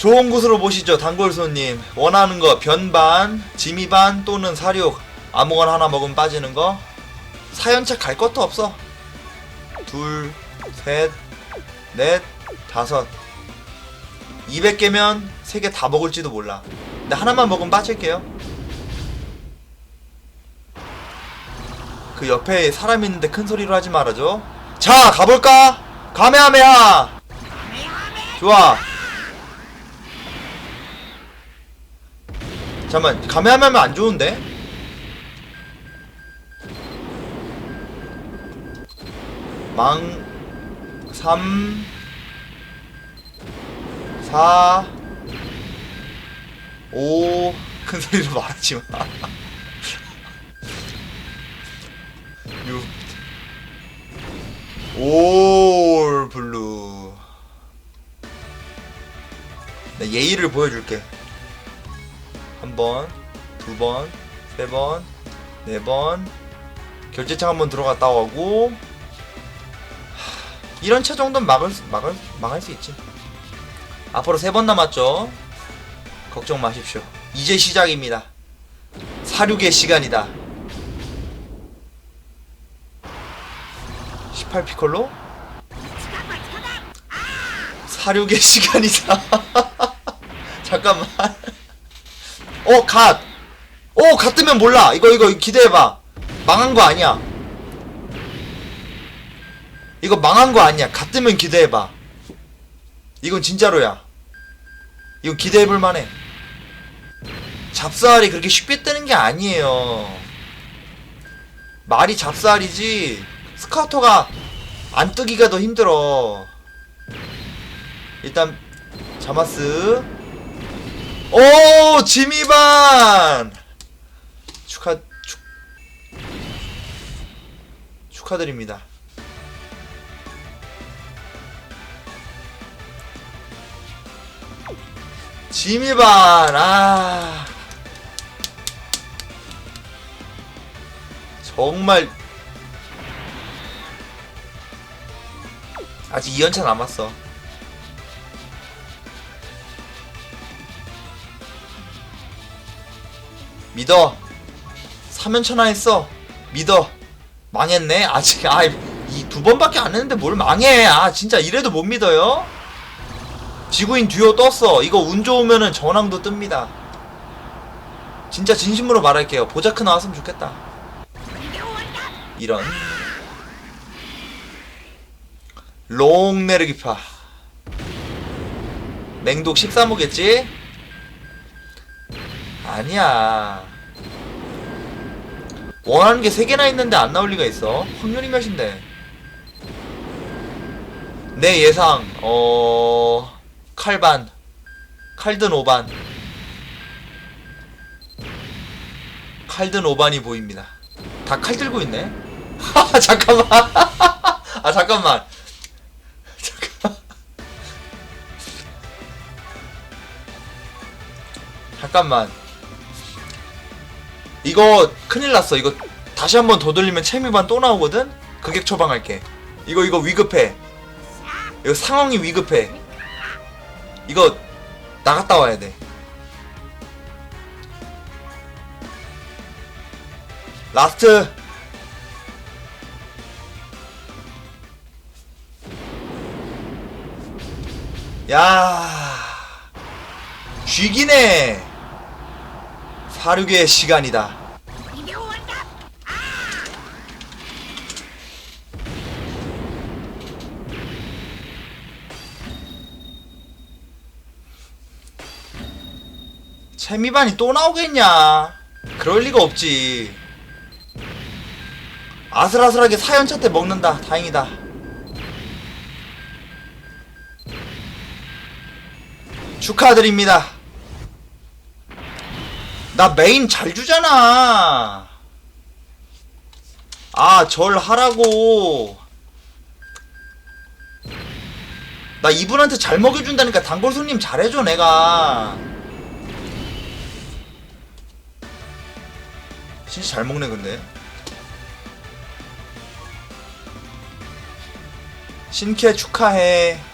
좋은 곳으로 보시죠 단골손님. 원하는 거 변반, 지미반 또는 사륙 아무거나 하나 먹으면 빠지는 거. 사연차 갈 것도 없어. 둘, 셋, 넷, 다섯. 200개면 3개 다 먹을지도 몰라. 근데 하나만 먹으면 빠질게요. 그 옆에 사람 있는데 큰 소리로 하지 말아줘. 자 가볼까? 가메하메하! 좋아 잠깐만 가메하메하면 안 좋은데? 망 3 4 5 큰 소리로 말하지 마. 6 올 블루 나 예의를 보여줄게 한 번, 두 번, 세 번, 네 번. 결제창 한번 들어갔다 오고. 하, 이런 차 정도는 막을 수- 막을 망할 수 있지. 앞으로 세 번 남았죠. 걱정 마십시오. 이제 시작입니다. 사륙의 시간이다. 18 피콜로? 사륙의 시간이다. 잠깐만 어, 갓! 어, 갓 뜨면 몰라! 이거, 이거, 기대해봐. 망한 거 아니야. 이거 망한 거 아니야. 갓 뜨면 기대해봐. 이건 진짜로야. 이건 기대해볼 만 해. 잡사알이 그렇게 쉽게 뜨는 게 아니에요. 말이 잡사알이지, 스카우터가 안 뜨기가 더 힘들어. 일단, 자마스. 오 지미반 축하 축 축하드립니다. 지미반 아 정말 아직 2연차 남았어. 믿어. 3연천하 했어. 믿어. 망했네. 아직 아이 두 번밖에 안 했는데 뭘 망해. 아 진짜 이래도 못 믿어요. 지구인 듀오 떴어. 이거 운 좋으면은 전황도 뜹니다. 진짜 진심으로 말할게요. 보자크 나왔으면 좋겠다. 이런. 롱네르기파. 맹독 13호겠지? 아니야. 원하는 게 3개나 있는데 안 나올 리가 있어. 확률이 몇인데. 내 예상, 어, 칼반. 칼든 5반. 칼든 5반이 보입니다. 다 칼 들고 있네? 하하, 잠깐만. 아, 잠깐만. 잠깐. 잠깐만. 이거 큰일 났어. 이거 다시 한 번 더 돌리면 채미반 또 나오거든? 극액 처방할게. 이거 이거 위급해. 이거 상황이 위급해. 이거 나갔다 와야 돼. 라스트. 야. 쥐기네. 사륙의 시간이다. 채미반이 또 나오겠냐? 그럴 리가 없지. 아슬아슬하게 사연차 때 먹는다. 다행이다. 축하드립니다. 나 메인 잘 주잖아. 아, 절 하라고. 나 이분한테 잘 먹여준다니까 단골 손님 잘해줘, 내가. 진짜 잘 먹네, 근데. 신캐 축하해.